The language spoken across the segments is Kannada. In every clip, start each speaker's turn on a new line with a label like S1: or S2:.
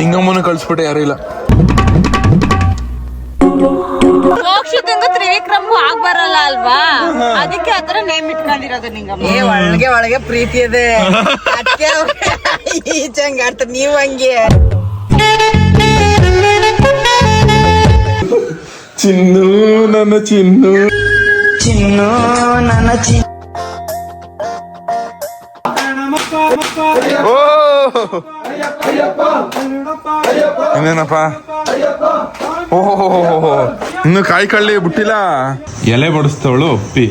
S1: ನಿಂಗಮ್ಮನ ಕಳ್ಸ್ಬಿಟ್ಟೆ ಯಾರು ಇಲ್ಲ.
S2: ತ್ರಿವಿಕ್ರಮ್ ಅಲ್ವಾ? ಅದಕ್ಕೆ ಆತರ ನೇಮ್ ಇಟ್ಕೊಂಡಿರೋದು ನಿಂಗಮ್ಮ
S3: ಏ ಒಳಗೆ ಒಳಗೆ ಪ್ರೀತಿ ಇದೆ. ಅದಕ್ಕೆ ಈಚೆ ಹಂಗ ಆಡ್ತಾರೆ. ನೀವು ಹಂಗೆ.
S1: ಚಿನ್ನು ನನ್ನ ಚಿನ್ನು.
S3: ಚಿನ್ನು ನನ್ನ ಚಿ
S1: ಓ ಇನ್ನೇನಪ್ಪ? ಓಹೋ ಇನ್ನು ಕಾಯಿ ಕಳ್ಳಿ ಬಿಟ್ಟಿಲ್ಲ? ಎಲೆ ಬಡಿಸ್ತವಳು ಒಪ್ಪಿ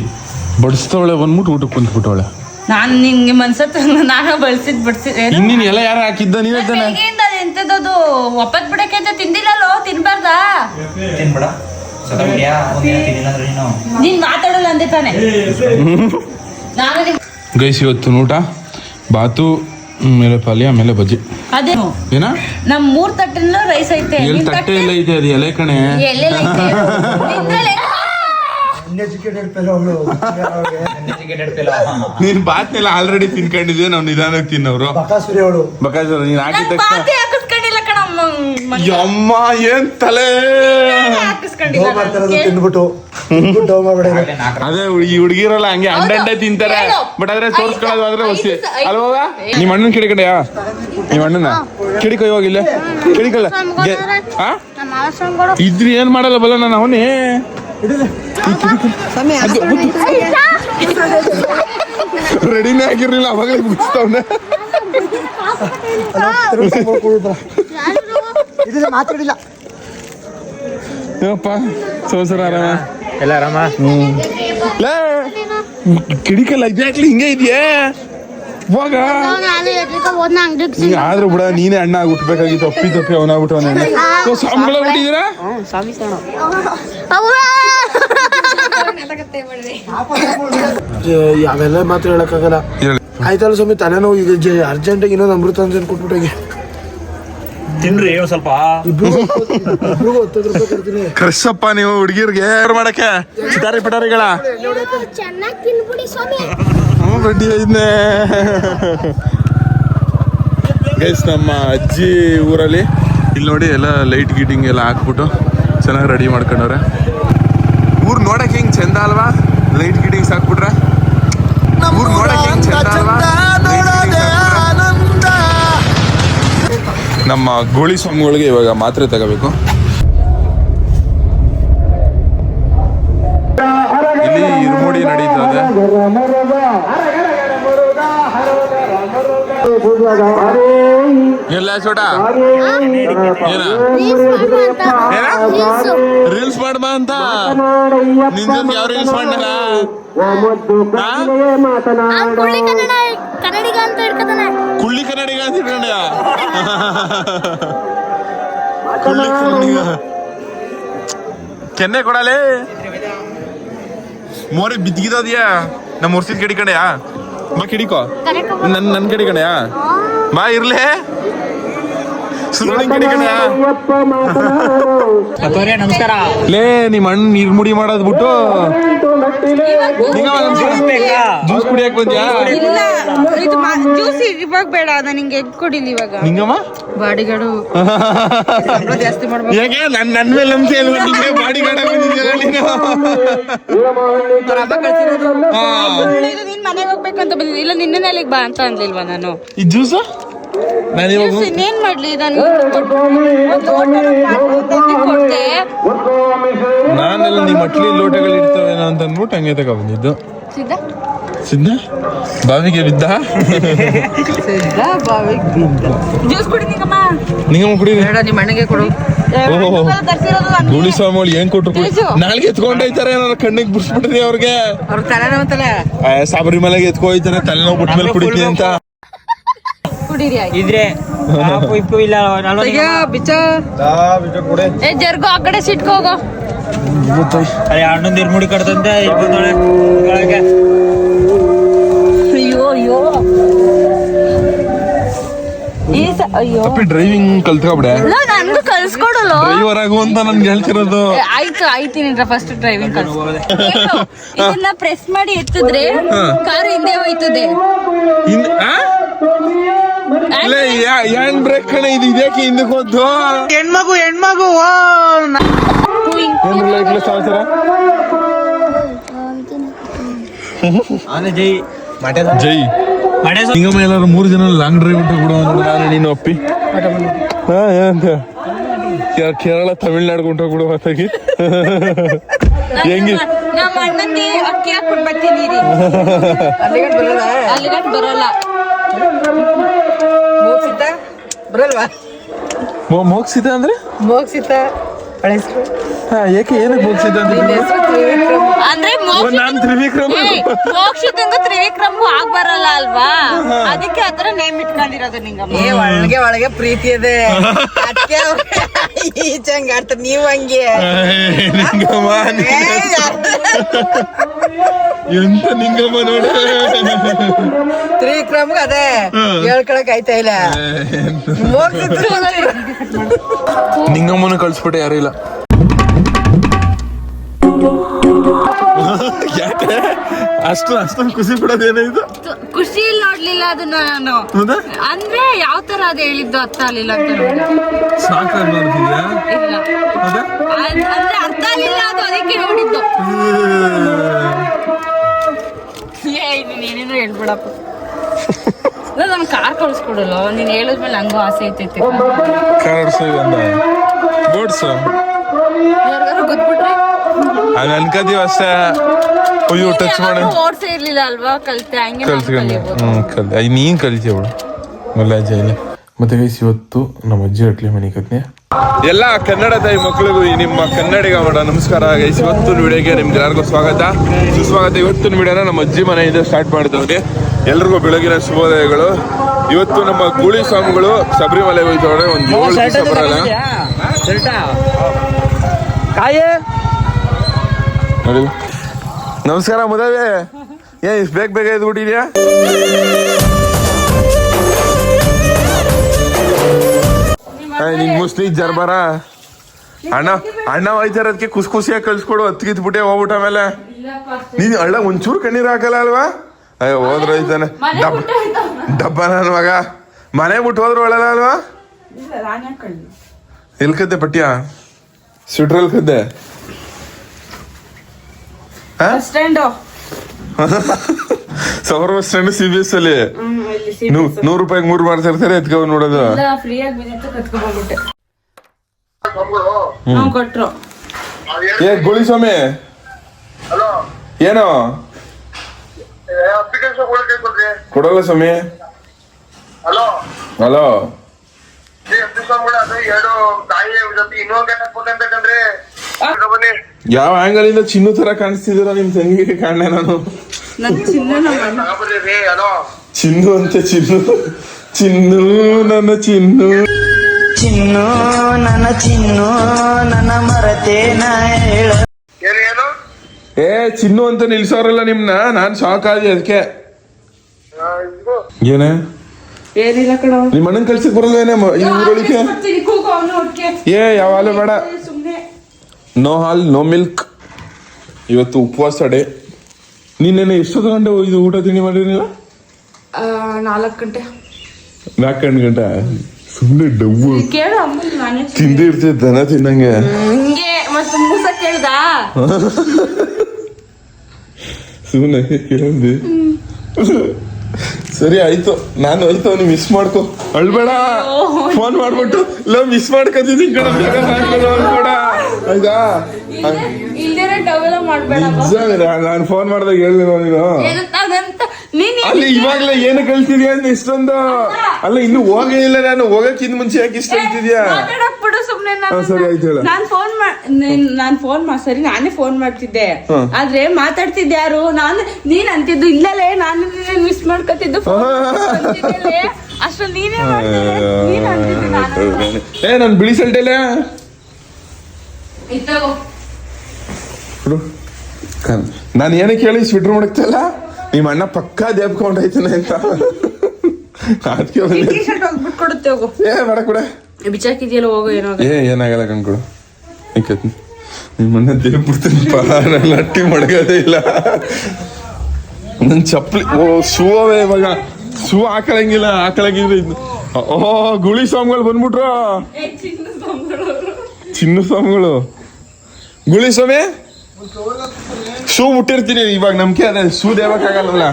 S1: ಬಡಿಸ್ತವಳೆ ಬಂದ್ಬಿಟ್ಟು ಊಟಕ್ಕೆ ಕುಂತ್ಬಿಟ್ಟವಳೆ.
S2: ನಾನು ನಿನ್ಗೆ ಮನ್ಸತ್ ನಾನು ಬಳಸಿದ್ ಬಿಡ್ಸಿದ್
S1: ಇನ್ನಿನ್ ಎಲೆ ಯಾರು ಹಾಕಿದ್ದ ನೀವೇ ತಾನೆ
S2: ಎಂತದದು? ಒಪ್ಪತ್ ಬಿಡಕ್ಕೆ ಅಂತ ತಿಂದಿಲ್ಲಲ್ಲೋ ತಿನ್ಬಾರ್ದಾ?
S4: ತಿನ್ಬೇಡ. ನೀನು.
S2: ನೀನ್ ಮಾತಾಡಲ್ಲ ಅಂದೆ ತಾನೆ. ನಾನು
S1: ಗೈಸ್ ಇವತ್ತು ಊಟ. ಬಾತು ಮೇಲೆ ಪಲ್ಯ ಆಮೇಲೆ ಬಜ್ಜಿ.
S2: ಅದೇ.
S1: ಏನ?
S2: ನಮ್ ಮೂರ್ ತಟ್ಟೆನೂ ರೈಸ್ ಐತೆ.
S1: ಎಲ್ಲಿ ತಟ್ಟೆ ಎಲ್ಲ ಇದೆ ಅದು ಎಲೆ ಕಣೆ?
S2: ಎಲ್ಲೆಲ್ಲ ಐತೆ.
S4: ಫೆಲೋ
S1: ನೀನ್ ಬಾತ್ನೆಲ್ಲ ಆಲ್ರೆಡಿ ತಿನ್ಕೊಂಡಿದ್ದೆ ನಾವ್ ನಿಧಾನಕ್ಕೆ ತಿನ್ನೋರು. ಬಕಾಸುರಿ ನೀನ್ ಹಾಕಿದ
S2: ನನ್
S1: ತಕ್ಷಣ
S2: ಬಾತಿ ಹಾಕಿಸ್ಕೊಂಡಿಲ್ಲ ಕಣಮ್ಮ. ಮನ್ಸ.
S1: ಯಮ್ಮ ಏನ್ ತಲೆ?
S2: ಹಾಕಿಸ್ಕೊಂಡಿಲ್ಲ ನಾನು.
S5: ತಿಂದ್ಬಿಟ್ಟು.
S1: ಅದೇ ಈ ಹುಡುಗಿರಲ್ಲ ಹಂಗೆ. ಅಂಡಂಡೆ ತಿಂತಾರೆ. ಬಟ್ ಆದ್ರೆ ತೋರ್ಸ್ಕೊಳ್ಳೋದು ಆದ್ರೆ ಹೊಸಿ ಅಲ್ವಾ ನಿಮ್ಮ ಅಣ್ಣನ ಕೈ ನಿಮ್ಮ ಅಣ್ಣನ? ಕಿಡಿಕೊ ಇವಾಗಿಲ್ಲ ಕಿಡಿಕಲ್ಲ? ಆ? ಇದ್ರಿ ಏನ್ ಮಾಡಲ್ಲ ಬಲ್ಲ ನಾನು ಅವನೇ? ರೆಡಿನೇ ಆಗಿರ್ಲಿಲ್ಲ ಅವಾಗಲೇ ಮುಗಿಸ್ತವ್ನೆ
S5: ಮಾತಾಡಿಲ್ಲ.
S1: ಏನಪ್ಪ ಸೋಸರ ಆರಾಮ
S4: ಎಲ್ಲ ಆರಾಮ?
S1: ಲೇ ಕಿಡಿಕಲ್ಲ ಎಕ್ಸಾಕ್ಟ್ಲಿ ಹಿಂಗೆ ಇದೆಯೇ? ಇವಾಗ ಆದ್ರೂ ಬಿಡ ನೀನೇ ಅಣ್ಣ ಆಗ್ಬಿಟ್ಬೇಕಾಗಿತ್ತು ತಪ್ಪಿ ತಪ್ಪಿ ಅವನಾಗ್ಬಿಟ್ಟವನೇ ಸ್ವಾಮಿಗಳ ಬಿಟ್ಟಿದ್ದೀರಾ
S5: ಯಾವೆಲ್ಲ ಮಾತ್ರ ಹೇಳಕ್ಕಾಗಲ್ಲ.
S1: ಹೇಳಿ
S5: ಆಯ್ತಲ್ಲ ಸ್ವಾಮಿ ತಲೆನೋವು ಈಗ ಅರ್ಜೆಂಟಾಗಿ ಇನ್ನೊಂದು ಅಮೃತ ಅಂತ ಕೊಟ್ಬಿಟ್ಟಾಗೆ.
S4: ತಿನ್ರಿ ಒಂದ್ ಸ್ವಲ್ಪ.
S1: ನೀವು ಹುಡುಗಿರ್ಗೆ ಯಾರು ಮಾಡಕ್ಕೆ? ಚಿಟಾರಿ ಪಿಟಾರಿಗಳ ಗೈಸ್ ನಮ್ಮ ಅಜ್ಜಿ ಊರಲ್ಲಿ. ಇಲ್ಲಿ ನೋಡಿ ಎಲ್ಲ ಲೈಟ್ ಗೀಟಿಂಗ್ ಎಲ್ಲ ಹಾಕ್ಬಿಟ್ಟು ಚೆನ್ನಾಗಿ ರೆಡಿ ಮಾಡ್ಕೊಂಡವ್ರೆ. ಊರ್ ನೋಡಕ್ಕೆ ಹೆಂಗ್ ಚಂದ ಅಲ್ವಾ? ಲೈಟ್ ಗೀಟಿಂಗ್ಸ್ ಹಾಕ್ಬಿಟ್ರೆ. ಊರ್ ನೋಡಕ್ಕೆ ಹೆಂಗ್ ಚಂದ ಅಲ್ವಾ? ನಮ್ಮ ಗೋಳಿ ಸ್ವಾಮಿಗಳಿಗೆ ಇವಾಗ ಮಾತ್ರೆ ತಗೋಬೇಕು ಇಲ್ಲಿ ಇರುಮುಡಿ ನಡೀತದೆ ಎಲ್ಲ ಚೋಟ ರೀಲ್ಸ್ ಮಾಡ್ಬಾ ಅಂತ ನಿನ್ ಯಾವ ರೀಲ್ಸ್ ಮಾಡಲ್ಲ
S6: ಕುಳ್ಳಿ ಕನ್ನಡಿಗ ಅಂತ
S1: ಇಟ್ಕೊಂಡ್ಯ ಹುಳ್ಳಿ ಕನ್ನಡಿಗ. ಕೆನ್ನೆ ಕೊಡಲೇ? ಮೋರೆ ಬಿದ್ದಿದದ್ಯಾ ನಮ್ಮ ಮುರ್ಸಿದ ಕಡಿ ಕಡೆಯಾ ಬಾ ಕಿಡಿಕೋ. ನನ್ ನನ್ ಕಡಿ ಕಡೆಯಾ ಬಾ ಇರ್ಲೇ. ಲೇ ನಿಮ್ಮ ಅಣ್ಣ ನೀರ್ ಮುಡಿ ಮಾಡೋದ್ ಬಿಟ್ಟು. ಜ್ಯೂಸ್ ಕುಡಿಯಕ್ ಬಂದ್ಯಾ?
S2: ಇಲ್ಲ. ಇದು ಜ್ಯೂಸ್ ಇವಾಗ ಬೇಡ ನಾನು ನಿಂಗೆ ಎಗ್ ಕೊಡಿಲಿ ಇವಾಗ.
S1: ನಿಂಗಮ್ಮ?
S2: ಬಾಡಿಗಳು ಜಾಸ್ತಿ ಮಾಡ್ಬೇಕು.
S1: ಯಾಕೆ ನನ್ ನನ್ ಮೇಲೆ ನಂಬಿಕೆ ನಿಂಗೆ ನೀನು?
S2: ನೀನ್ ಮನೆಗೆ ಹೋಗ್ಬೇಕಂತ ಬಂದಿದ್ದೆ. ಇಲ್ಲ ನಿನ್ನೆ ಅಲ್ಲಿಗೆ ಬಾ ಅಂತ ಅನ್ಲಿಲ್ವಾ ನಾನು?
S1: ಈ ಜ್ಯೂಸ್? ನಾನು ಇವಾಗ
S2: ಇನ್ನೇನ್ ಮಾಡ್ಲಿ? ನಾನು
S1: ನಾನೆಲ್ಲ ನಿಮ್ಮ ಅಟ್ಲಿ ಲೋಟಗಳು ಇರ್ತವೇನೋ ಅಂತ ಅಂದ್ಬಿಟ್ಟು ಹಂಗೆ ತಗೊ ಬಂದಿದ್ದು.
S2: ಸಿದ್ಧ?
S1: ಸಿದ್ಧ? ಬಾವಿಗೆ ಬಿದ್ದ?
S2: ಜ್ಯೂಸ್ ಕುಡಿ ನಿಂಗಮ್ಮ.
S1: ನಿಂಗಮ್ಮ ಕುಡಿ.
S3: ಬೇಡ ನಿಮ್ಮ ಅಣ್ಣಗೆ ಕೊಡು.
S1: ಓಹೋ.
S2: ತರ್ಸಿರೋದು ನಾನು
S1: ಗೂಳಿ ಸ್ವಾಮಿ ಏನ್ ಕೊಟ್ರು. ನಾಳೆಗೆ ಎತ್ಕೊಂಡೋಯ್ತಾರೆ ಏನಾರ ಕಣ್ಣಿಗೆ ಬಿಡ್ಸ್ಬಿಟ್ಟಿದೆ ಅವ್ರಿಗೆ.
S3: ಅವ್ರ ತಲೆನೋತಲ್ಲ
S1: ಶಬರಿಮಲೆಗೆ ಎತ್ಕೋಯ್ತಾನೆ ತಲೆನೋವು ಬಿಟ್ಟ ಮೇಲೆ ಕುಡಿತೀನಿ ಅಂತ
S4: ಇದ್ರೆ ಇಪ್ಪು ಇಲ್ಲ
S3: ಅಯ್ಯ ಬಿಚ್ಚ?
S2: ಏ ಜರ್ಗೋ ಆ ಕಡೆ ಸಿಟ್ಕೋಗೋ ಹೋಗೋ.
S4: ಅರೆ ಅಣ್ಣಂದು ಇರ್ಮುಡಿ ಕಟ್ತಂತೆ ಇಲ್ಲಿ ಬಂದೋಳೆ ಒಳಗೆ.
S2: ಅಯ್ಯೋ ಅಯ್ಯೋ. ಈ ಸ ಅಯ್ಯೋ.
S1: ಅಪ್ಪಿ ಡ್ರೈವಿಂಗ್ ಕಲ್ತ್ಕೊಬಿಡೆ.
S2: ನನ್ಗೂ ಕಲ್ಸ್ಕೊಡಲ್ಲ.
S1: ಡ್ರೈವರ್ ಆಗು ಅಂತ ನನ್ಗೆ ಹೇಳ್ತಿರೋದು.
S2: ಆಯ್ತು ಫಸ್ಟ್ ಡ್ರೈವಿಂಗ್? ಇದನ್ನ ಪ್ರೆಸ್ ಮಾಡಿ ಎತ್ತಿದ್ರೆ ಕಾರ್ ಹಿಂದೆ ಹೋಯ್ತದೆ.
S1: ಇನ್- ಹ್ಯಾಂಡ್ ಬ್ರೇಕ್ ಕಣ ಇದು? ಇದ್ಯಾಕೆ ಹಿಂದಕ್ಕೆ ಹೋದ್ದು
S3: ಹೆಣ್ಮಗು ಹೆಣ್ಮಗು
S4: ಜೈ
S1: ಜೈ. ಎಲ್ಲಾರು ಮೂರು ಜನ ಲಾಂಗ್ ಡ್ರೈವ್ ಅಂತ ಕೂಡ ನಾನು ಹಾ ಕೇ- ಕೇರಳ ತಮಿಳ್ನಾಡು ಗುಂಟ ಕೂಡ ಹೊತ್ತಾಗಿ ಹೆಂಗಿ?
S2: ನಮ್ಮ ಅಕ್ಕಿ ಬರ್ತೀನಿ
S3: ಬರಲ್ಲ. ಬರಲ್ವಾ?
S1: ಮೋ- ಮೋಗ್ಸಿದ ಅಂದ್ರೆ?
S3: ಮೋಕ್ಷಿತ
S1: ಹಾ ಏಕೆ ಏನಕ್ಕೆ ಮೋಗ್ಸಿದ ಅಂತ
S3: ನಿನ್ನ ಹೆಸರು ತ್ರಿವಿಕ್ರಮ್.
S2: ಅಂದ್ರೆ ಮೋಕ್ಷ
S1: ನಾನ್ ತ್ರಿವಿಕ್ರಮ.
S2: ಏ, ಮೋಕ್ಷದಿಂದ ತ್ರಿವಿಕ್ರಮಗೂ ಆಗ್ ಬರಲ್ಲ ಅಲ್ವಾ ಅದಕ್ಕೆ ಆತರ ನೇಮ್ ಇಟ್ಕೊಂಡಿರೋದು ನಿಂಗಮ್ಮ.
S3: ಏ ಒಳಗೆ ಒಳಗೆ ಪ್ರೀತಿ ಇದೆ. ಅದಕ್ಕೆ ಈಚಂಗ ಅರ್ಥ ನೀವ್ ಹಂಗೆ.
S1: ನಿಂಗಮ್ಮ ಎಂತ ನಿಂಗಮ್ಮ ನೋಡ.
S3: ತ್ರಿವಿಕ್ರಮ್ಗೆ ಅದೇ. ಹೇಳ್ಕೊಳಕ್ ಆಯ್ತಾ ಇಲ್ಲ?
S1: ನಿಂಗಮ್ಮನ ಕಳ್ಸ್ಬಿಟ್ಟೆ ಯಾರು ಇಲ್ಲ. ಯಾಕೆ? ಅಷ್ಟು ಅಷ್ಟೊಂದು ಖುಷಿ ಪಡೋದೇನೋ ಇದು?
S2: ಖುಷಿ ನೋಡ್ಲಿಲ್ಲ ಅದನ್ನ ನಾನು.
S1: ಹೌದಾ
S2: ಅಂದ್ರೆ ಯಾವ ತರ ಅದು ಹೇಳಿದ್ದು ಅರ್ಥ ಆಗ್ಲಿಲ್ಲ ಅಂತ ನೋಡಿ
S1: ಸಾಕಾಗಿ
S2: ಇಲ್ಲ.
S1: ಹೌದಾ
S2: ಅದ್- ಅಂದ್ರೆ ಅರ್ಥ ಆಗ್ಲಿಲ್ಲ ಅದು ಅದಕ್ಕೆ ನೋಡಿದ್ದು. ಏ ನೀನ್ ಏನೇನೋ ಹೇಳ್ಬಿಡಪ್ಪ. ನನ್ ಕಾರ್ ಕಳ್ಸ್ಕೊಡಲ್ಲ. ನೀನ್ ಹೇಳಿದ್ಮೇಲೆ ನಂಗೂ ಆಸೆ ಐತೈತೆ
S1: ಕಾರ್ಡ್ಸ್ ಅಂದ್ರೆ ಬೋರ್ಡ್ಸ್
S2: ಯಾರಿಗಾರು ಗೊತ್ಬಿಟ್ರೆ?
S1: ಹಂಗ ಅನ್ಕೋತೀವಿ ಅಷ್ಟೇ. ಅಯ್ಯೋ ಟಚ್ ಮಾಡಿ.
S2: ಓಡ್ಸೇ ಇರ್ಲಿಲ್ಲ ಅಲ್ವಾ? ಕಲ್ತೆ ಹಂಗೆ ನಾನು
S1: ಕಲ್ತ್ಕೊಂಡು ಹ್ಮ್ ಕಲ್ ಅಯ್ಯ, ನೀನ್ ಕಲಿತೀಯ ಅವಳು. ಮುಲ್ಲ ಜೈಲಿ ಮತ್ತೆ ಗೈಸ್ ಇವತ್ತು ನಮ್ಮ ಅಜ್ಜಿ ಹಟ್ಲಿ ಮನೆ ಕತ್ನೆ. ಎಲ್ಲ ಕನ್ನಡ ತಾಯಿ ಮಕ್ಕಳಿಗೂ ಈ ನಿಮ್ಮ ಕನ್ನಡಿಗ ಮಾಡ ನಮಸ್ಕಾರ. ಗೈಸ್ ಇವತ್ತಿನ ವಿಡಿಯೋಗೆ ನಿಮ್ಗೆ ಎಲ್ಲರಿಗೂ ಸ್ವಾಗತ. ಸುಸ್ವಾಗತ. ಇವತ್ತಿನ ವಿಡಿಯೋನ ನಮ್ಮ ಅಜ್ಜಿ ಮನೆಯಿಂದ ಸ್ಟಾರ್ಟ್ ಮಾಡಿದವ್ರಿ ಎಲ್ರಿಗೂ ಬೆಳಗಿನ ಶುಭೋದಯಗಳು. ಇವತ್ತು ನಮ್ಮ ಗೂಳಿ ಸ್ವಾಮಿಗಳು ಶಬರಿಮಲೆ ಹೋಯ್ತವ್ರೆ ಒಂದು ಏಳು ದಿವಸ ಬರಲ್ಲ.
S4: ಕಾಯೇ?
S1: ನೋಡಿ. ನಮಸ್ಕಾರ ಮುದವೆ. ಏ ಇಷ್ಟು ಬೇಗ ಬೇಗ ಎದ್ಬಿಟ್ಟಿದ್ಯಾ? ನಿನ್ ಮುಸ್ಲಿ ಜರ್ಬಾರ. ಅಣ್ಣ ಅಣ್ಣ ಹೋಯ್ತಾರದಕ್ಕೆ ಖುಷಿ ಖುಷಿಯಾಗಿ ಕಳ್ಸ್ಕೊಡು ಹತ್ಕಿತ್ ಬಿಟ್ಟೆ ಹೋಗ್ಬಿಟ್ಟ ಮೇಲೆ ನೀನ್ ಅಳ್ಳ ಒಂಚೂರು ಕಣ್ಣೀರ್ ಹಾಕಲ್ಲ ಅಲ್ವಾ? ಅಯ್ಯೋ ಹೋದ್ರ ಐತಾನೆ ಡಬ್ ಡಬ್ಬ ನನ್ ಮಗ. ಮನೆ ಬಿಟ್ಟು ಹೋದ್ರು ಒಳ್ಳಲ್ಲ ಅಲ್ವಾ? ಎಲ್ಕದ್ದೆ ಪಟ್ಯ? ಸ್ವಿಟ್ರಲ್ ಕದ್ದೆ? ಹಾ
S2: ಸ್ಟ್ಯಾಂಡು.
S1: ಸಾವಿರ bus stand C B S ಅಲ್ಲಿ. ನೂರು ರೂಪಾಯಿಗೆ ಮೂರು ಮಾಡ್ತಿರ್ತಾರೆ ಎತ್ಕೊಂಡ್ ನೋಡೋದು.
S2: ಫ್ರೀಯಾಗಿ ಬಿದ್ದಿತ್ತು ಕತ್ಕೊಂಡ್ಬಿಟ್ಟೆ ನಾವು ಕೊಟ್ರು.
S1: ಏ ಗುಳಿ ಸ್ವಾಮಿ. ಏನೋ? ಕೊಡಲ್ಲ ಸ್ವಾಮಿ.
S7: ಹಲೋ.
S1: ಹಲೋ.
S7: ಅದು ಎರಡು ತಾಯಿ ಜೊತೆ ಇನ್ನೊಂದ್ ಬನ್ನಿ
S1: ಯಾವ ಆಂಗಲ್ ಇಂದ ಚಿನ್ನು ತರ ಕಾಣಿಸ್ತಿದ್ರ ನಿಮ್ ತಂಗಿಗೆ ಕಾಣೆ ನಾನು?
S2: ನನ್ ಚಿನ್ನ
S1: ಅಂತ ಚಿನ್ನು. ಚಿನ್ನು ನನ್ನ ಚಿನ್ನು.
S3: ಚಿನ್ನು ನನ್ನ ಚಿನ್ನು ನನ್ನ ಮರತೇನ ಹೇಳ
S7: ಏನು ಏನು?
S1: ಏ ಚಿನ್ನು ಅಂತ ನಿಲ್ಸೋರಲ್ಲ ನಿಮ್ನ? ನಾನ್ ಶಾಕ್ ಆದಿ ಅದಕ್ಕೆ. ಏನೇ?
S2: ಏನಿಲ್ಲ ಕಣ.
S1: ನಿಮ್ಮ ಅಣ್ಣನ್ ಕಳ್ಸಕ್ ಬರಲ್ಲ ಏನೇ ಮ- ಈ ಊರೊಳಿಗೆ? ಏ ಯಾವ ಹಾಲು ಬೇಡ. ನೋ ಹಾಲ್ ನೋ ಮಿಲ್ಕ್. ಇವತ್ತು ಉಪವಾಸ ಡೇ. ನೀನೇನೆ ಎಷ್ಟೊತ್ತು ಗಂಟೆ ಇದು ಊಟ ತಿಂಡಿ ಮಾಡಿರಲಿಲ್ಲ
S2: ನಾಲ್ಕು ಗಂಟೆ.
S1: ನಾಲ್ಕು ಗಂಟೆ ಸುಮ್ಮನೆ
S2: ಡಬ್ಬು
S1: ತಿಂದಿ ಇರ್ತೀವಿ ದನ ತಿನ್ನಂಗೆ.
S2: ಹಿಂಗೆ ಮತ್ತೆ ಮೂಸ ಕೇಳ್ದ?
S1: ಸುಮ್ಮನೆ ಕೇಳಿದ್ವಿ ಸರಿ ಆಯ್ತು. ನಾನು ಆಯ್ತು ಅವ್ನಿಗೆ ಮಿಸ್ ಮಾಡ್ಕೊ. ಅಳ್ಬೇಡ. ಫೋನ್ ಮಾಡ್ಬಿಟ್ಟು ಇಲ್ಲ ಮಿಸ್ ಮಾಡ್ಕೊತಿದ್ದೀನಿ ಕಣ. ಬೇಗ ಮಾಡ್ಕೊಳ್ಳೋ ಆಯ್ತಾ
S2: ಇಲ್ದಿರ ಡವೆಲ್ಲ ಮಾಡ್ಬೇಡ
S1: ನಿಜ ನಾನು ಫೋನ್ ಮಾಡಿದಾಗ ಹೇಳಿದ ನೀನು ಅಲ್ಲಿ ಇವಾಗ್ಲೇ ಏನು ಕಳ್ತಿದ್ಯಾ ಅಂತ ಇಷ್ಟೊಂದು? ಅಲ್ಲ. ಇನ್ನು ಹೋಗೇ ಇಲ್ಲ ನಾನು ಹೋಗಕ್ಕಿಂತ ಮುಂಚೆ ಯಾಕೆ ಇಷ್ಟ ಹಾ, ಸರಿ, ಆಯ್ತು ಹೇಳು.
S2: ನಾನ್ ಫೋನ್ ನಾನ್ ಫೋನ್ ಮಾ ಸರಿ ನಾನೇ ಫೋನ್ ಮಾಡ್ತಿದ್ದೆ. ಆದ್ರೆ ಮಾತಾಡ್ತಿದ್ದೆ ಯಾರು? ನಾನು ನೀನ್ ಅಂತಿದ್ದು ಇಲ್ಲಲೇ ನಾನು ಮಿಸ್ ಮಾಡ್ಕೊತಿದ್ದು ಅಷ್ಟು ನೀನೇ
S1: ಏ ನಾನು ಬಿಳಿ ಸಲ್ಟೆಲೆ?
S2: ಇತ್ತಗೋ
S1: ನಾನು ಏನಕ್ಕೆ ಹೇಳಿ ಸ್ವಿಟ್ರ್ ಮಾಡಕ್ತಲ್ಲ ನಿಮ್ಮ ಅಣ್ಣ ಪಕ್ಕಾ ದೇಬ್ಕೊಂಡೈತಾನೆ ಅಂತ. ಅದಕ್ಕೆ ಏ ಬೇಡ ಕೂಡ.
S2: ಬಿಚ್ಚಾಕಿದ್ಯಲ್ಲ ಹೋಗೋ ಏನೋ
S1: ಏ ಏನಾಗಲ್ಲ ಕಣ್ಕೊಡು ನಿಕ್ಕತ್ ನಿಮ್ಮನ್ನ ದೇವ್ ಬಿಡ್ತೀನಪ್ಪ ನಾನು ಲಟ್ಟಿ ಮಡಗೋದೇ ಇಲ್ಲ. ನನ್ ಚಪ್ಪಲಿ ಓ ಶೂವೇ ಇವಾಗ. ಶೂ ಹಾಕಳಂಗಿಲ್ಲ ಹಾಕಳಂಗಿಲ್ಲ ಓ ಗುಳಿ ಸ್ವಾಮಿಗಳು ಬಂದ್ಬಿಟ್ರು. ಚಿನ್ನ ಸ್ವಾಮಿಗಳು. ಗುಳಿ ಸ್ವಾಮಿ? ಶೂ ಮುಟ್ಟಿರ್ತೀನಿ ಇವಾಗ ನಂಬಿಕೆ ಅದೇ ಶೂ ದೇವಕ್ಕಾಗಲ್ಲ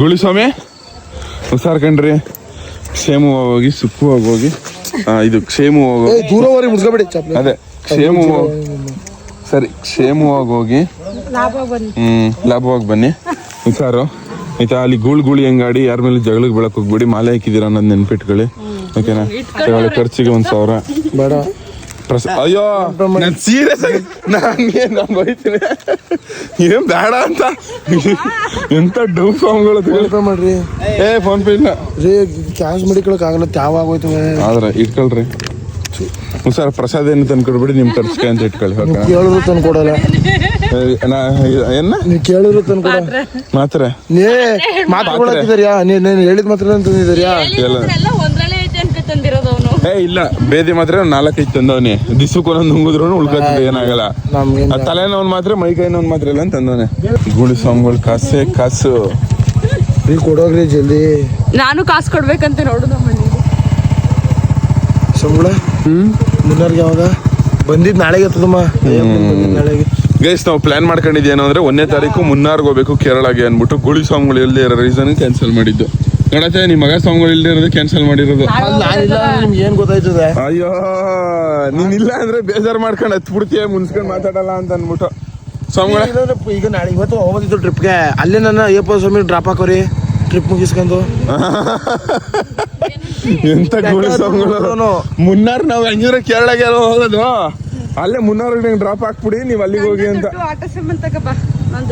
S1: ಗುಳಿ ಸ್ವಾಮಿ ಹುಷಾರ್ ಕಣ್ರಿ. ಸೇಮು ಹೋಗಿ ಸುಕ್ಕು ಹೋಗಿ ಆ, ಇದು ಕ್ಷೇಮ ಹೋಗಿ.
S5: ಏ ದೂರವರೆಗೆ ಮುಗಿಸ್ಕೊಬೇಡಿ ಚಪ್ಲಿ.
S1: ಅದೇ ಕ್ಷೇಮ ಸರಿ ಕ್ಷೇಮವಾಗಿ ಹೋಗಿ. ಹ್ಮ್ ಲಾಭವಾಗಿ ಬನ್ನಿ. ಹುಷಾರು. ಆಯ್ತಾ ಅಲ್ಲಿ ಗೂಳ್ ಗೂಳಿ ಅಂಗಾಡಿ ಯಾರ ಮೇಲೆ ಜಗಳಕ್ಕೆ ಬೆಳಕ್ ಹೋಗ್ಬೇಡಿ ಮಾಲೆ ಹಾಕಿದ್ದೀರಾ ಅನ್ನೋದು ನೆನ್ಪಿಟ್ಕೊಳ್ಳಿ. ಓಕೆನಾ? ತಗೊಳ್ಳಿ ಖರ್ಚಿಗೆ ಒಂದು ಸಾವಿರ.
S5: ಬೇಡ.
S1: ಪ್ರಸ ಅಯ್ಯೋ ನಾನು ಸೀರಿಯಸ್ ಆಗಿ ನಂಗೆ ನಾನು ಬೈತೀನಿ ಏನ್ ಬೇಡ ಅಂತ ಎಂತ ಡೌ ಫಾರ್ಮ್ಗಳು
S5: ಫೋನ್ ಮಾಡ್ರಿ
S1: ಏ ಫೋನ್ ಪೇ ಇಲ್ಲ
S5: ರೀ ಕ್ಯಾಶ್ ಮಾಡಿಕೊಳಕ್ ಆಗಲ್ಲ ತ್ಯಾವ ಆಗೋಯ್ತು
S1: ಆದ್ರೆ ಇಟ್ಕೊಳ್ರಿ ಸರ್ ಪ್ರಸಾದ ಏನು ತಂದ್ಕೊಡ್ಬಿಡಿ ನಿಮ್ ತರ್ಸ್ಕೆ ಅಂತ ಇಟ್ಕೊಳ್ಳಿ
S5: ಕೇಳಿದ್ರು ತಂದು ಕೊಡಲ್ಲ
S1: ಏನ
S5: ನೀವು ಕೇಳಿದ್ರು ತಂದು ಕೊಡ
S1: ಮಾತ್ರ
S5: ನೀ ಮಾತುಗಳಾಕಿದಾರ್ಯಾ ನೀನು ಹೇಳಿದ ಮಾತ್ರ ತಂದಿದಾರ್ಯಾ
S1: ಎಲ್ಲ
S2: ಎಲ್ಲ ಒಂದ್ರಲ್ಲೇ ಐತೆ ಅಂತ ತಂದಿರೋದು ಅವನು
S1: ಏ ಇಲ್ಲ ಬೇದಿ ಮಾತ್ರ ನಾಲ್ಕೈದು ತಂದವನಿ. ದಿಸಕ್ಕೆ ಒಂದೊಂದು ನುಂಗಿದ್ರು ಉಳ್ಕೊತದೆ ಏನಾಗಲ್ಲ. ಆ ಮಾತ್ರ ಮೈ ನೋವು ಮಾತ್ರ ಇಲ್ಲ ಅಂತ ತಂದವನೆ. ಗುಳಿ ಸ್ವಾಮಿಗಳು ಕಾಸೆ ಕಾಸು.
S5: ರೀ ಕೊಡೋಗ್ರಿ ಜಲ್ದಿ.
S2: ನಾನು ಕಾಸು ಕೊಡ್ಬೇಕಂತ ನೋಡು ನಮ್ಮ
S5: ಸಂಬಳ ಹ್ಮ್? ಮುನ್ನಾರ್ಗೆ ಯಾವಾಗ? ಬಂದಿದ್ ನಾಳೆಗೆ ಇರ್ತದಮ್ಮ ನಾಳೆಗೆ
S1: ಗೈಸ್ ನಾವು ಪ್ಲಾನ್ ಮಾಡ್ಕೊಂಡಿದ್ದೆ ಏನು ಅಂದ್ರೆ ಒಂದನೇ ತಾರೀಕು ಮುನ್ನಾರ್ಗೆ ಹೋಗ್ಬೇಕು ಕೇರಳಗೆ ಅಂದ್ಬಿಟ್ಟು ಗುಳಿ ಸಾಂಗ್ಗಳು ಎಲ್ಲಿ ಇರೋ ರೀಸನ್ ಕ್ಯಾನ್ಸಲ್ ಮಾಡಿದ್ದು. ನೋಡತ್ತೆ ನಿಮ್ ಮಗ ಸ್ವಾಮಿಗಳು ಇಲ್ದೇ ಇರೋದು ಕ್ಯಾನ್ಸಲ್ ಮಾಡಿರೋದು.
S5: ಏನ್ ಗೊತ್ತಾಯ್ತದೆ?
S1: ಅಯ್ಯೋ ನೀನ್ ಇಲ್ಲ ಅಂದ್ರೆ ಬೇಜಾರ್ ಮಾಡ್ಕೊಂಡು ಹತ್ಬಿಡ್ತೀಯ ಮುನ್ಸ್ಕೊಂಡ್ ಮಾತಾಡಲ್ಲ ಅಂತ ಅನ್ಬಿಟ್ಟು ಸ್ವಾಮಿಗಳ
S5: ಈಗ ನಾಳೆ ಇವತ್ತು ಹೋಗೋದಿತ್ತು ಟ್ರಿಪ್ಗೆ ಅಲ್ಲೇ ನನ್ನ ಅಯ್ಯಪ್ಪ ಸ್ವಾಮಿ ಡ್ರಾಪ್ ಹಾಕೋರಿ. ಟ್ರಿಪ್ ಮುಗಿಸ್ಕೊಂಡು.
S1: ಎಂತ ಗುಳಿ ಸ್ವಾಮಿಗಳು ಮುನ್ನಾರ್ ನಾವ್ ಹೆಂಗಿದ್ರೆ ಕೇರಳಗೆ ಹೋಗೋದು. ಅಲ್ಲೇ ಮುನ್ನಾರ್ ಡ್ರಾಪ್ ಹಾಕ್ಬಿಡಿ ನೀವು ಅಲ್ಲಿಗೆ ಹೋಗಿ ಅಂತ.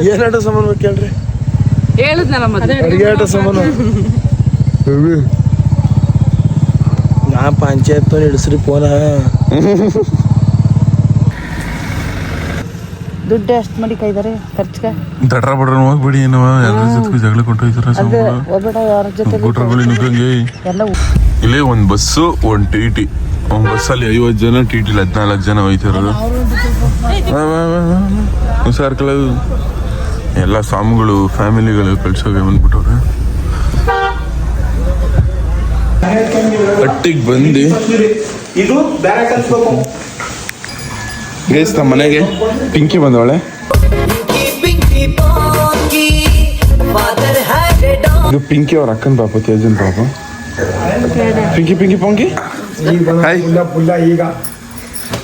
S5: ಏನ್ ಆಟ ಸಾಮಾನು ಕೇಳ್ರಿ
S2: ಹೇಳುದ್ನಲ್ಲ ಮತ್ತೆ
S5: ಅಡಿಗೆ ಆಟ ಸಾಮಾನು ನಾ ಪಂಚಾಯತ್ ಹಿಡಿಸ್ರಿ ಫೋನ
S2: ದುಡ್ಡು ಎಷ್ಟು ಮಾಡಿ ಕೈದಾರೆ ಖರ್ಚಿಗೆ?
S1: ದಡ್ರ ಬಡ್ರ ಹೋಗ್ಬಿಡಿ ಏನವ ಎಲ್ಲರ ಜೊತೆ ಜಗಳ ಕೊಟ್ಟೋಯ್ತಾರ
S2: ಹೋಗ್ಬೇಡ ಯಾರ ಜೊತೆ
S1: ಕಂಪ್ಯೂಟರ್ಗಳು ನುಗ್ಗಂಗೆ.
S2: ಎಲ್ಲ
S1: ಇಲ್ಲೇ ಒಂದ್ ಬಸ್ಸು ಒಂದು ಟಿ ಟಿ. ಒಂದ್ ಬಸ್ಸಲ್ಲಿ ಐವತ್ತು ಜನ ಟಿ ಟಿಲಿ ಹದಿನಾಲ್ಕು ಜನ ಹೋಯ್ತಿರೋದು. ಸರ್ಕಲ್ ಕಳೆದು. ಎಲ್ಲ ಸ್ವಾಮಿಗಳು ಫ್ಯಾಮಿಲಿಗಳು ಕಳ್ಸೋಕೆ ಬಂದ್ಬಿಟ್ಟವ್ರೆ. ಹಟ್ಟಿಗೆ ಬಂದು
S5: ಇದು ಬೇರೆ ಕಲ್ಸ್ಬೇಕು.
S1: ಗೇಸ್ ನಮ್ಮ ಮನೆಗೆ ಪಿಂಕಿ ಬಂದವಳೆ. ಇದು ಪಿಂಕಿ ಅವ್ರ ಅಕ್ಕನ ಪಾಪ ತೇಜನ್ ಪಾಪ. ಪಿಂಕಿ ಪಿಂಕಿ ಪೊಂಕಿ.
S5: ಈಗ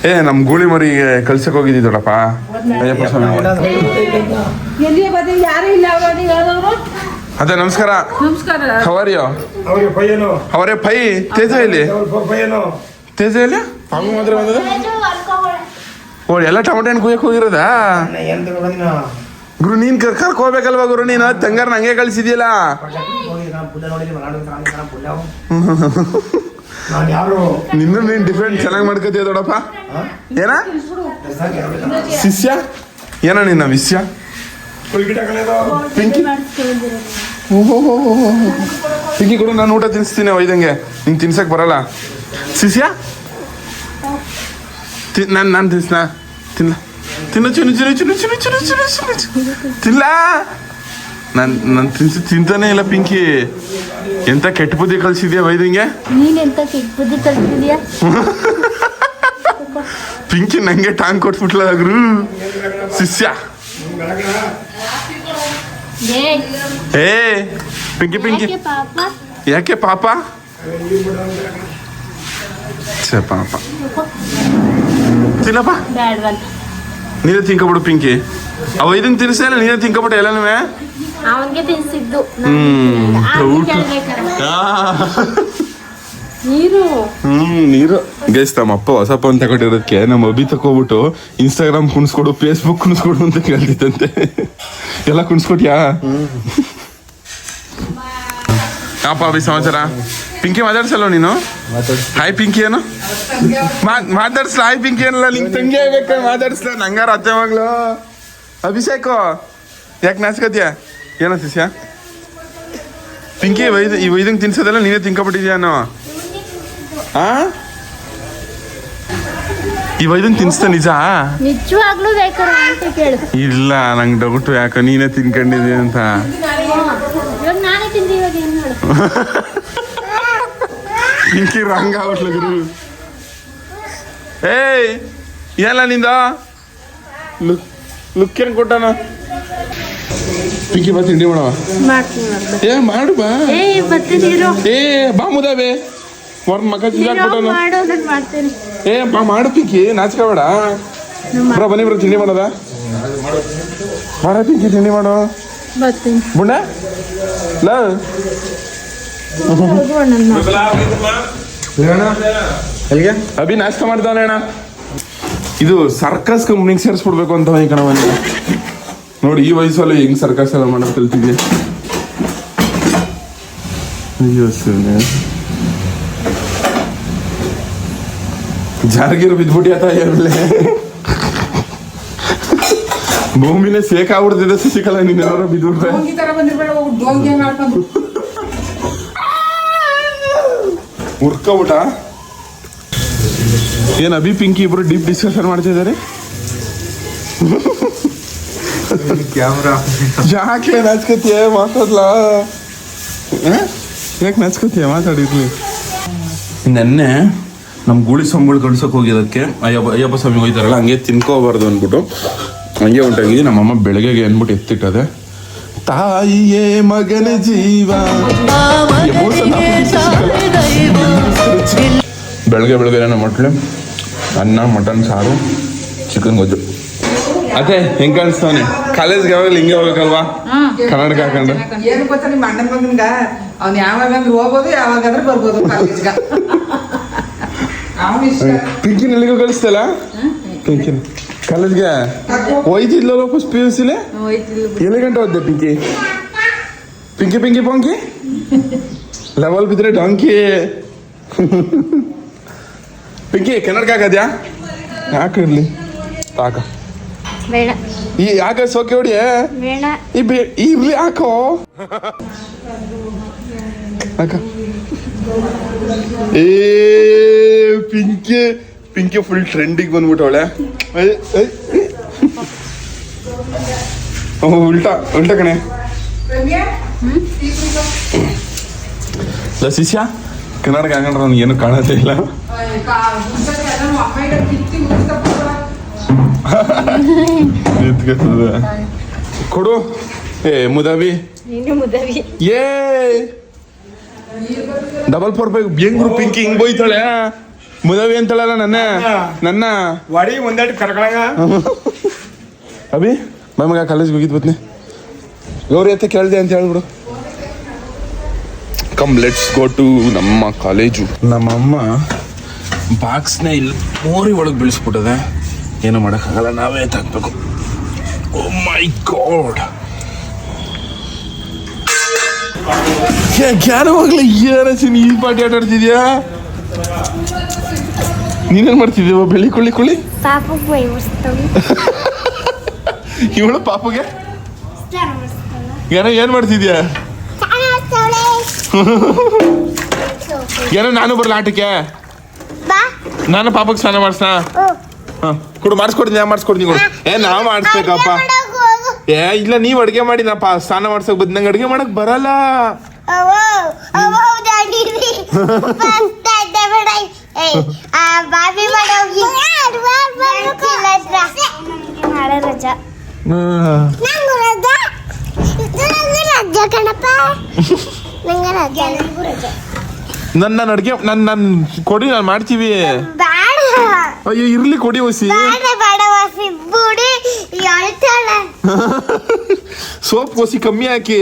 S1: ಏ ನಮ್ ಗೂಳಿ ಮರಿಗೆ ಕಲ್ಸಕ್ ಹೋಗಿದ್ದೀವಿ ದೊಡ್ಡಪ್ಪ ಅಯ್ಯಪ್ಪ ಸ್ವಾಮಿ. ಅದೇ ನಮಸ್ಕಾರ.
S2: ನಮಸ್ಕಾರ.
S1: ಹವರಿಯೋ
S5: ಅವ್ರಿಗೆ
S1: ಅವರೇ ಪೈ? ತೇಜ ಇಲ್ಲಿ
S5: ಪೈಯನು.
S1: ತೇಜ ಇಲ್ಲಿ ಓಡಿ ಮಾತ್ರ ಬಂದದ? ಓ ಎಲ್ಲ ಟೊಮೆಟೊ ಹಣ್ಣು ಕುಯ್ಯಕ್ಕೆ ಹೋಗಿರೋದಾ? ಗುರು ನೀನ್ ಕರ್ಕೋಬೇಕಲ್ವಾ ಹೋಗ್ಬೇಕಲ್ವಾ ಗುರು? ನೀನು ತಂಗಾರ ನಂಗೆ ಕಳ್ಸಿದ್ಯಲ್ಲ?
S5: ಪುಲ್ಲ ನೋಡಿದ್ರಿ ನಾನು ಯಾರು?
S1: ನಿನ್ನ ನೀನ್ ಡಿಫ್ರೆಂಟ್ ಚೆನ್ನಾಗಿ ಮಾಡ್ಕೋತೀಯ ದೊಡ್ಡಪ್ಪ? ಏನ? ಶಿಷ್ಯ? ಏನ ನಿನ್ನ ವಿಷ್ಯ? ಪಿಂಕಿ ಪಿಂಕಿ ಕೊಡು ನಾನು ಊಟ ತಿನ್ಸ್ತೀನಿ ಒಯ್ದಂಗೆ ನಿಂಗೆ ತಿನ್ಸಕ್ ಬರಲ್ಲ. ತಿ ನಾನು ನಾನು ತಿನ್ಸ್ನ? ತಿನ್ಲ. ತಿನ್ನ ಚಿನ್ನು ಚಿನ್ನು ಚಿನ್ನು ಚಿನ್ನು ಚಿನ್ನು ಚಿನ್ನು ಚಿನ್ನು ಚಿನ್ನು ತಿನ್ಲ? ನಾನು ನಾನು ತಿನ್ಸ ತಿಂತಾನೆ ಇಲ್ಲ ಪಿಂಕಿ. ಎಂತ ಕೆಟ್ಟ ಬುದ್ಧಿ ಕಳ್ಸಿದ್ಯಾ ಒಯ್ದಂಗೆ
S6: ನೀನ್ ಎಂತ ಕೆಟ್ಟ ಬುದ್ಧಿ ಕಲ್ತಿದ್ಯಾ
S1: ಪಿಂಕಿ ನಂಗೆ ಟಾಂಗ್ ಕೊಟ್ಬಿಟ್ಲ ಗುರು ಶಿಷ್ಯ
S6: ಏ
S1: ಪಿಂಕಿ ಪಿಂಕಿ.
S6: ಯಾಕೆ ಪಾಪ?
S1: ಛೆ ಪಾಪ. ತಿನ್ನಪ್ಪ. ನೀನೇ ತಿನ್ಕೊಬಿಡು ಪಿಂಕಿ. ಅವ ಇದನ್ನ ತಿನ್ಸಿಲ್ಲ ನೀನೇ ತಿನ್ಕೊಬಿಟ್ಟು ಎಲ್ಲನೂ.
S6: ಅವನ್ಗೆ ತಿನ್ಸಿದ್ದು.
S1: ಹ್ಮ್ ಹ್ಮ್ ನೀರು. ಗೈಸ್ ನಮ್ಮ ಅಪ್ಪ ಹೊಸ ಫೋನ್ ತಗೊಂಡಿರೋದಕ್ಕೆ ನಮ್ಮ ಅಭಿ ತಗೋಬಿಟ್ಟು ಇನ್ಸ್ಟಾಗ್ರಾಮ್ ಕುಣಿಸ್ಕೊಡು ಫೇಸ್ಬುಕ್ ಕುಣಿಸ್ಕೊಡು ಅಂತ ಕೇಳ್ತಿತ್ತಂತೆ ಎಲ್ಲ ಕುಣಿಸ್ಕೊಟ್ಯಾ? ಯಾಪ ಅಭಿ ಸಮಾಚಾರ? ಪಿಂಕಿ ಮಾತಾಡ್ಸಲ್ವ ನೀನು? ಹಾಯ್ ಪಿಂಕಿ ಏನು? ಮಾ- ಮಾತಾಡ್ಸ್ಲ? ಹಾಯ್ ಪಿಂಕಿ ಏನಲ್ಲ ನಿಂಗೆ ತಂಗಿ ಆಗ್ಬೇಕು ಮಾತಾಡ್ಸ್ಲ? ನಂಗಾರ ಅತ್ತೆ ಮಗಳು. ಅಭಿಷೇಕು ಯಾಕೆ ನಾಚ್ಕೋತೀಯ? ಏನೋ ಶಿಷ್ಯ? ಪಿಂಕಿ ವೈದ್ ಈ ವೈದಂಗ್ ತಿನ್ಸೋದೆಲ್ಲ ನೀನೇ ತಿನ್ಕೊಬಿಟ್ಟಿದ್ಯಾ ಅನ್ನೋ? ಇವ ಇದನ್ನ ತಿನ್ಸ್ತ ನಿಜ?
S6: ನಿಜವಾಗ್ಲೂ ಬೇಕಾರೆ ಅಂತ ಕೇಳು.
S1: ಇಲ್ಲ ನಂಗೆ ಡೌಟು ಯಾಕ ನೀನೇ ತಿನ್ಕೊಂಡಿದ್ದೆ ಅಂತ.
S6: ಇವಾಗ ನಾನೇ ತಿಂದಿ ಇವಾಗ ಏನ್ ನೋಡು
S1: ಪಿಂಕಿ ರಂಗ ಗುರು. ಏಯ್ ಏನಲ್ಲ ನಿಂದ? ಲುಕ್ ಲುಕ್ ಏನ್ ಕೊಟ್ಟಾನ? ಪಿಂಕಿ ಬಾ ತಿಂಡಿ ಮಾಡವ ಏ ಮಾಡು ಬಾ.
S6: ಏ
S1: ಬಾ ಮುದಾವೆ. ಮಗ
S6: ಮಾಡೋದನ್ನ ಮಾಡ್ತೀನಿ.
S1: ಏ ಬಾ ಮಾಡು ಪಿಂಕಿ ನಾಚ್ಕೋಬೇಡ ಬ್ರೋ ಬನ್ನಿ ಬ್ರೋ ತಿಂಡಿ ಮಾಡೋದ? ಬರ ಪಿಂಕಿ ತಿಂಡಿ ಮಾಡು.
S6: ಬರ್ತೀನಿ.
S1: ಬುಣ್ಣ? ಲ.
S5: ಎಲ್ಲಿಗೆ?
S1: ಅಭಿ ನಾಷ್ಟ ಮಾಡ್ತಾನೆ ಅಣ್ಣ. ಇದು ಸರ್ಕಸ್ ಕಂಪ್ನಿಗೆ ಸೇರಿಸ್ಬಿಡ್ಬೇಕು ಅಂತ ಈ ಕಣ ಬಂದ ನೋಡಿ ಈ ವಯಸ್ಸಲ್ಲಿ ಹೆಂಗ್ ಸರ್ಕಸ್ ಎಲ್ಲ ಮಾಡೋದು ಕಲ್ತಿದ್ಯಾ ಅಯ್ಯೋ ಶಿವನೇ. ಜಾರ್ಗಿರು ಬಿದ್ಬಿಟ್ಟಿ ಆತ ಎರ್ಲೆ ಭೂಮಿನೇ ಸೇಕ್ ಆಗ್ಬಿಡ್ತಿದೆ ಶಶಿಕಲಾ ನೀನ್ ಏನಾರ ಬಿದ್ಬಿಟ್ರೆ ಉರ್ಕೊಬಿಟ ಏನ್ ಅಭಿ ಪಿಂಕಿ ಇಬ್ರು ಡೀಪ್ ಡಿಸ್ಕಷನ್ ಮಾಡ್ತಿದ್ದಾರೆ
S4: ಕ್ಯಾಮ್ರಾ.
S1: ಯಾಕೆ ನಾಚ್ಕತಿಯ? ಮಾತಾಡ್ಲಾ. ಯಾಕೆ ನಾಚ್ಕತಿಯ? ಮಾತಾಡಿರ್ಲಿ ನೆನ್ನೆ ನಮ್ಮ ಗುಳಿ ಸೊಂಬಳ್ ಕಳ್ಸಕ್ ಹೋಗಿದ್ದಕ್ಕೆ, ಅಯ್ಯಪ್ಪ ಅಯ್ಯಪ್ಪ ಸ್ವಾಮಿ ಹೋಗ್ತಾರಲ್ಲ, ಹಂಗೆ ತಿನ್ಕೋಬಾರ್ದು ಅಂದ್ಬಿಟ್ಟು. ಹಂಗೆ ಹೊಂಟೋಗಿದ್ವಿ ನಮ್ಮಮ್ಮ ಬೆಳಗ್ಗೆಗೆ ಅಂದ್ಬಿಟ್ಟು ಎತ್ತಿಟ್ಟದೆ. ತಾಯಿಯೇ ಮಗನ ಜೀವ. ಬೆಳಗ್ಗೆ ಬೆಳಗ್ಗೆ ನಮ್ಮ ಮಟ್ಲೆ ಅನ್ನ, ಮಟನ್, ಸಾರು ಚಿಕನ್ ಗೊಜ್ಜು. ಅದೇ, ಹೆಂಗ್ ಕಾಣಿಸ್ತಾನೆ ಕಾಲೇಜ್ಗೆ ಯಾವಾಗ ಹಿಂಗೆ ಹೋಗ್ಬೇಕಲ್ವಾ? ಕನ್ನಡಕ ಹಾಕೊಂಡು
S3: ಏನು ಗೊತ್ತಾ, ನಿಮ್ಮ ಅಣ್ಣನ ಮಗನ್ಗ? ಅವ್ನು ಯಾವಾಗಂದ್ರೆ ಹೋಗ್ಬೋದು, ಯಾವಾಗಾದ್ರೆ ಬರ್ಬೋದು ಕಾಲೇಜ್ಗ
S1: ಪಿಂಕಿನ ಎಲ್ಲಿಗೂ ಕಳಿಸ್ತಲ್ಲ ಪಿಂಕಿನ ಕಾಲೇಜ್ಗೆ? ಹೋಯ್ತಿದ್ಲಲ್ಲ ವಾಪಸ್ ಪಿ ಯು ಸಿಲೆ? ಎಲ್ಲಿ ಗಂಟೆ ಓದ್ದೆ ಪಿಂಕಿ? ಪಿಂಕಿ ಪಿಂಕಿ ಪಂಕಿ? ಲೆವೆಲ್ ಬಿದ್ರೆ ಡಾಂಕಿ ಪಿಂಕಿ ಕನ್ನಡಕ ಹಾಕದ್ಯಾ? ಯಾಕಿರ್ಲಿ ಸಾಕ
S6: ಬೇಡ.
S1: ಈ ಯಾಕೆ ಸೋಕೆ ಹೊಡಿ ಈ ಬೇ ಇರ್ಲಿ ಹಾಕೋ. ಹಾಕ. ಏ ಪಿಂಕಿ ಪಿಂಕಿ ಫುಲ್ ಟ್ರೆಂಡಿಗೆ ಬಂದ್ಬಿಟ್ಟವಳೆ ಉಲ್ಟಾ ಉಲ್ಟಾ ಕಣೆ. ಇಲ್ಲ ಶಿಷ್ಯ ಕನ್ನಡಕ್ಕೆ ಹಾಕೊಂಡ್ರೆ ನನಗೆ ಏನು ಕಾಣತ್ತೆ ಇಲ್ಲ. ಕೊಡು. ಏ ಮುದಾವಿ.
S6: ನೀನು ಮುದವಿ.
S1: ಏ ಡಬಲ್ ಫೋರ್ ಫೈವ್ ಹೆಂಗ್ರು ಪಿಂಕಿ ಹಿಂಗ್ ಬೈತಾಳೆ ಮುದವಿ ಅಂತಾಳಲ್ಲ ನನ್ನ ನನ್ನ.
S5: ವಾಡಿ ಒಂದೆರಡು ಕರ್ಕೊಳಂಗ.
S1: ಅಭಿ ಮಮ್ಮಗ ಕಾಲೇಜ್ಗೆ ಹೋಗಿದ್ ಬತ್ನಿ. ಗೌರಿ ಅಂತ ಕೇಳ್ದೆ ಅಂತ ಹೇಳ್ಬಿಡು. ಕಮ್ ಲೆಟ್ಸ್ ಗೋ ಟು ನಮ್ಮ ಕಾಲೇಜು ನಮ್ಮಮ್ಮ ಬಾಕ್ಸ್ನ ಇಲ್ಲಿ ಮೋರಿ ಒಳಗೆ ಬೀಳಿಸ್ಬಿಟ್ಟದೆ. ಏನು ಮಾಡೋಕ್ಕಾಗಲ್ಲ ನಾವೇ ತಾಕ್ಬೇಕು. ಓ ಮೈ ಗಾಡ್ ಜ್ಞಾನ ಹೋಗ್ಲಿ? ಏನ ನೀ ಈ ಪಾಟಿ ಆಟ ಆಡ್ತಿದ್ಯಾ? ನೀನೇನ್ ಮಾಡ್ತಿದ್ಯವ ಬೆಳಿ ಕುಳ್ಳಿ ಕುಳ್ಳಿ. ಇವಳು ಪಾಪಗೆ? ಏನೋ ಏನ್ ಮಾಡ್ತಿದ್ಯಾ? ಏನೋ ನಾನು ಬರಲ್ಲ ಆಟಕ್ಕೆ? ನಾನು ಪಾಪಕ್ಕೆ ಸ್ನಾನ ಮಾಡಿಸ್ನಾ? ಹಾ. ಕೊಡು ಮಾಡಿಸ್ಕೊಡ್ತೀನಿ ಮಾಡಿಸ್ಕೊಡ್ತೀನಿ ಕೊಡು. ಏ ನಾ ಮಾಡಿಸ್ಬೇಕಪ್ಪ. ಏ ಇಲ್ಲ ನೀವ್ ಅಡ್ಗೆ ಮಾಡಿ ನಾ ಪಾ ಸ್ನಾನ ಮಾಡ್ಸಕ್ ಬಂದ್ ನಂಗೆ ಅಡ್ಗೆ ಮಾಡಕ್ ಬರಲ್ಲ.
S6: ನನ್ನ
S1: ನನ್ ನಾನು ಅಡ್ಗೆ ನನ್ ನನ್ ಕೊಡಿ ನಾನ್ ಮಾಡ್ತೀವಿ. ಅಯ್ಯೋ ಇರ್ಲಿ ಕೊಡಿ ಹೊಸಿ ಸೋಪ್ ಕೋಸಿ ಕಮ್ಮಿ ಹಾಕಿ.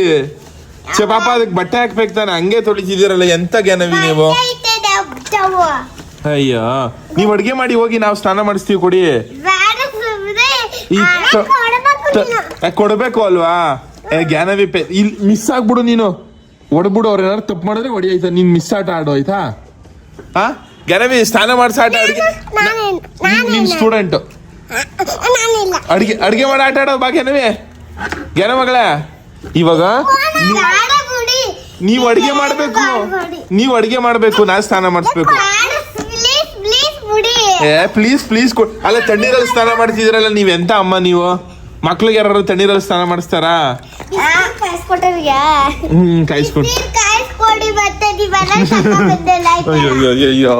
S1: ಚೆ ಪಾಪ ಅದಕ್ಕೆ ಬಟ್ಟೆ ಹಾಕ್ಬೇಕು ತಾನೆ. ಹಂಗೆ ತೊಳಿತಿದ್ದೀರಲ್ಲ ಎಂತ ಜ್ಞಾನವಿ ನೀವು. ಅಯ್ಯೋ ನೀವು ಅಡ್ಗೆ ಮಾಡಿ ಹೋಗಿ ನಾವು ಸ್ನಾನ ಮಾಡಿಸ್ತೀವಿ ಕೊಡಿ.
S6: ಕೊಡ್ಬೇಕು
S1: ಅಲ್ವಾ? ಏ ಜ್ಞಾನವಿ ಪೆ ಇಲ್ಲಿ ಮಿಸ್ ಆಗ್ಬಿಡು ನೀನು. ಹೊಡ್ಬಿಡು ಅವ್ರ ಏನಾರು ತಪ್ಪು ಮಾಡಿದ್ರೆ ಹೊಡಿ ಆಯ್ತಾ? ನೀನ್ ಮಿಸ್ ಆಟ ಆಡು ಆಯ್ತಾ? ಆ? ಜ್ಞಾನವಿ ಸ್ನಾನ ಮಾಡಿಸ ಆಟ ಅಡ್ಗೆ
S6: ನಿಮ್ಮ
S1: ಸ್ಟೂಡೆಂಟ್ ಅಡ್ಗೆ ಅಡಿಗೆ ಮಾಡಿ ಆಟ ಆಡೋ ಬಾಕಿ ಜ್ಞಾನವಿ ಜ್ಞಾನ ಮಗಳ ಇವಾಗ ನೀವು ಬುಡಿ ಮಾಡಬೇಕು. ನೀವು ಅಡ್ಗೆ ಮಾಡ್ಬೇಕು ನಾ ಸ್ನಾನ ಮಾಡಿಸ್ಬೇಕು.
S6: ಏ ಪ್ಲೀಸ್ ಪ್ಲೀಸ್
S1: ಪ್ಲೀಸ್ ಅಲ್ಲ ತಣ್ಣೀರಲ್ಲಿ ಸ್ನಾನ ಮಾಡ್ತಿದ್ದೀರಲ್ಲ ನೀವು ಎಂತ ಅಮ್ಮ ನೀವು? ಮಕ್ಳಿಗೆ ಯಾರು ತಣ್ಣೀರಲ್ಲಿ ಸ್ನಾನ ಮಾಡಿಸ್ತಾರಾ? ಹ್ಮ್
S6: ಕಾಯಿಸ್ಕೊಟ್ಟು
S1: ಅಯ್ಯೋ ಅಯ್ಯೋ